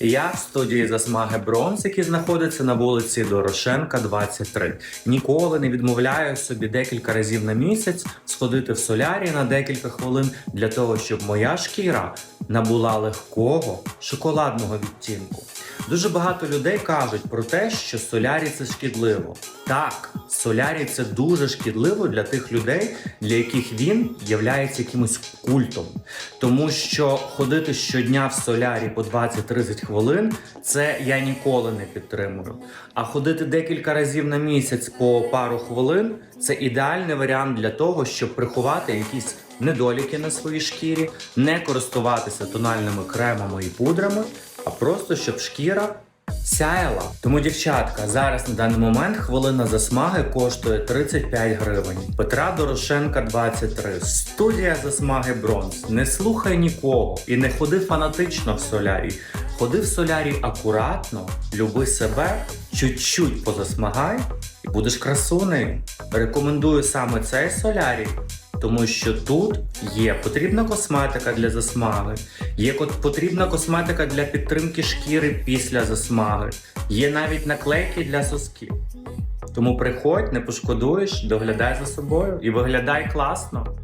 Я в студії засмаги Бронз, який знаходиться на вулиці Дорошенка, 23. Ніколи не відмовляю собі декілька разів на місяць сходити в солярій на декілька хвилин для того, щоб моя шкіра набула легкого шоколадного відтінку. Дуже багато людей кажуть про те, що солярій це шкідливо. Так, солярій це дуже шкідливо для тих людей, для яких він являється якимось культом. Тому що ходити щодня в солярі по 20-30 хвилин це я ніколи не підтримую. А ходити декілька разів на місяць по пару хвилин це ідеальний варіант для того, щоб приховати якісь недоліки на своїй шкірі, не користуватися тональними кремами і пудрами, а просто щоб шкіра сяяла. Тому, дівчатка, зараз на даний момент хвилина засмаги коштує 35 гривень. Петра Дорошенка 23. Студія засмаги бронз. Не слухай нікого і не ходи фанатично в солярій. Ходи в солярій акуратно, люби себе, чуть-чуть позасмагай і будеш красунею. Рекомендую саме цей солярій. Тому що тут є потрібна косметика для засмаги, є потрібна косметика для підтримки шкіри після засмаги, є навіть наклейки для сосків. Тому приходь, не пошкодуєш, доглядай за собою і виглядай класно.